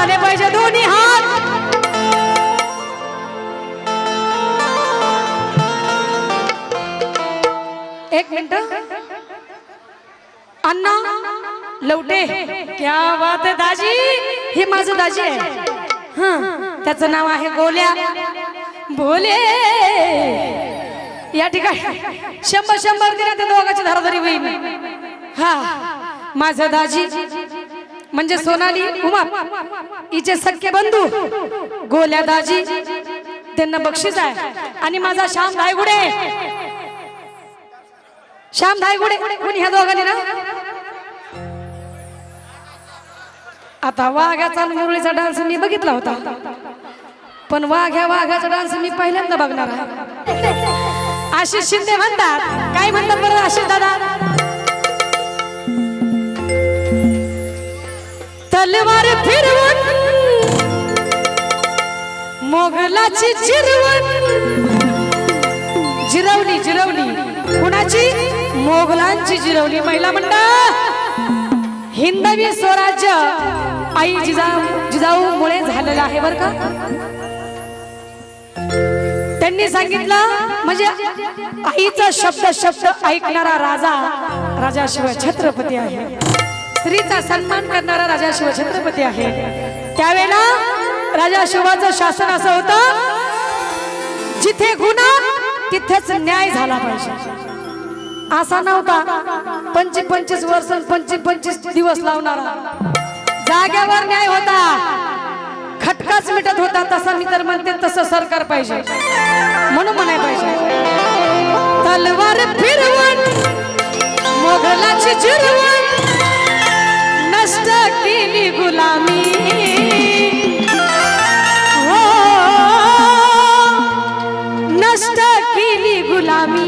झाले पाहिजे दोन्ही हात. एक मिनिट. अण्णा लवटे. क्या बात आहे दाजी? हे माझं दाजी आहे. हं, त्याचं नाव आहे गोल्या. भोले. या ठिकाणी. शंभर शंभर दिला त्या दोघाची धाराधारी होईल हा माझं दाजी. म्हणजे सोनाली उमा हिचे सख्खे बंधू गोल्या दाजी त्यांना बक्षीस आहे. आणि माझा श्याम धायगुडे. श्याम धायगुडे कोणी ह्या दोघांनी ना? आता वाघ्याचा मुरळीचा डान्स मी बघितला होता. पण वाघ्या वाघाचा डान्स मी पहिल्यांदा बघणार आहे. आशिष शिंदे म्हणतात काय म्हणतात बरं आशिष दादा? तलवार फिरवून मोगलाची चिरवून जिरवली जिरवली कुणाची? मोगलांची जिरवली महिला मंडळ हिंदवी स्वराज्य आई जिजाऊ जिजाऊ मुळे झालेलं आहे बर का? त्यांनी सांगितलं म्हणजे आईचा शब्द शब्द ऐकणारा राजा राजाशिवाय छत्रपती आहे. स्त्रीचा सन्मान करणारा राजा शिव छत्रपती आहे. त्यावेळेला राजा शिवाचं शासन असं होतं जिथे गुन्हा तिथेच न्याय झाला पाहिजे. असा नव्हता. पंचवीस पंचवीस वर्ष पंचवीस पंचवीस दिवस लावणारा. जाग्यावर न्याय होता. खटकाच मिटत होता. तसा मी तर म्हणते तसं सरकार पाहिजे. म्हणून म्हणाय पाहिजे. तलवार फिरवण मोगलाची जिरवण नष्ट केली गुलामी। हो नष्ट केली गुलामी।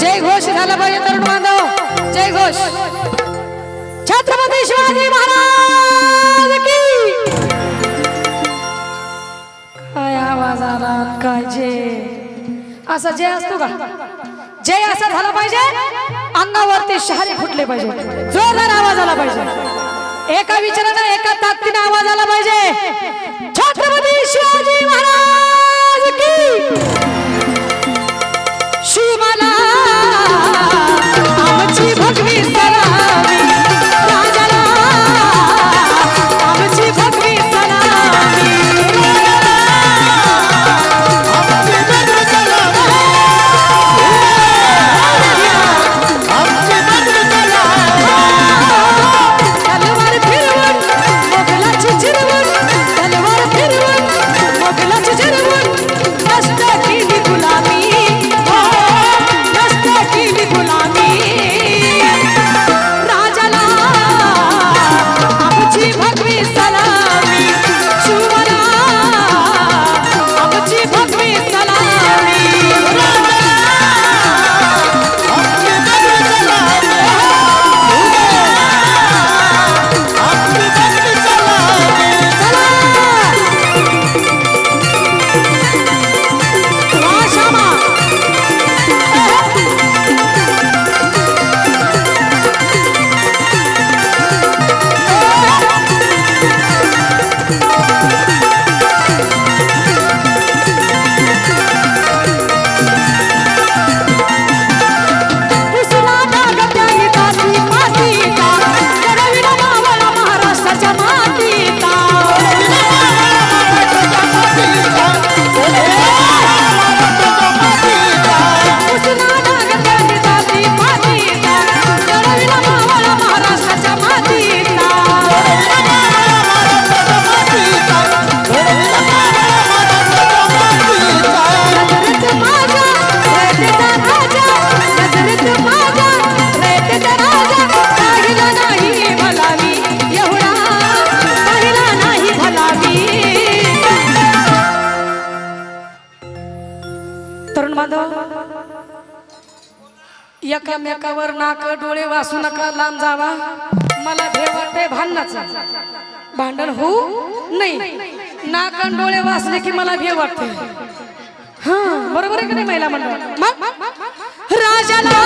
जय घोष झाला पाहिजे तरुण बांधव जय घोष. छत्रपती शिवाजी महाराज की। काय आवाज आला काय जय असा जय असतो का? जय असा झाला पाहिजे अंगावरती शहारे फुटले पाहिजे. जोरदार आवाज आला पाहिजे. एका विचारानं एका मित्रां बांधव एकामेकावर नाक डोळे वासू नका लांब जावा. मला भेवटे भांडणाचा. भांडण होऊ नाही. नाक डोळे वाचले की मला भे वाटते हा बरोबर आहे की नाही महिला मंडळ? राजाला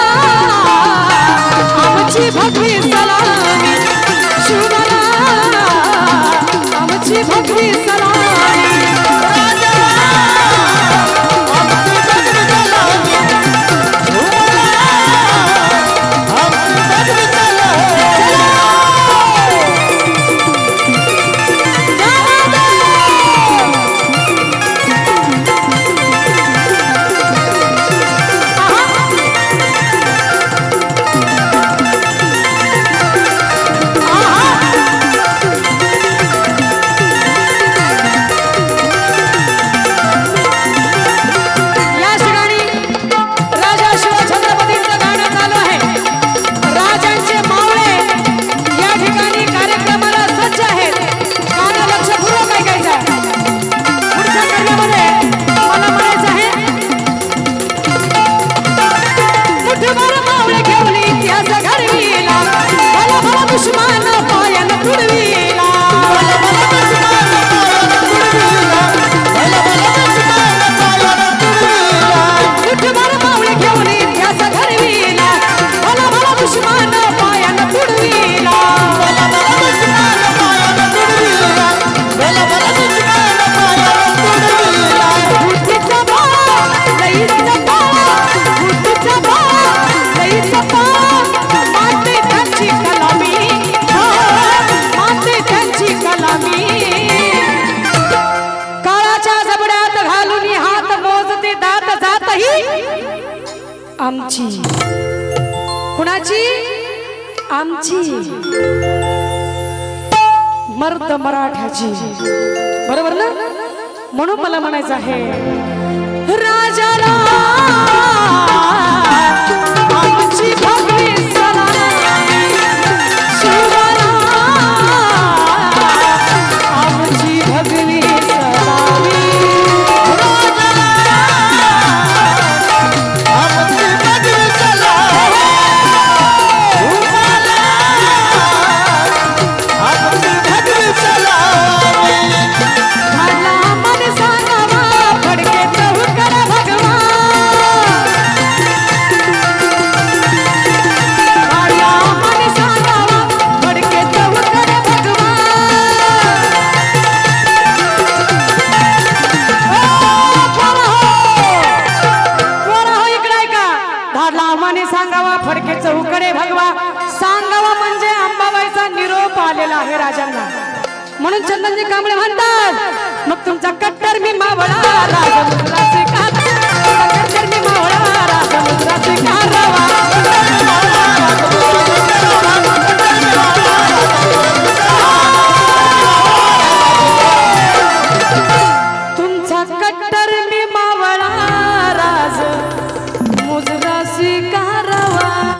सलामी शिवला आमची भगवी सलामी. आमची. कुणाची? आमची. मर्द मराठ्याची. बरोबर ना? म्हणून मला म्हणायचं आहे राजाला फडके चौकडे भगवा. सांगावा म्हणजे अंबाबाईचा निरोप आलेला आहे राजांना. म्हणून चंदनजी कांबळे म्हणतात मग तुमचा कट्टर मी मावळा राजा का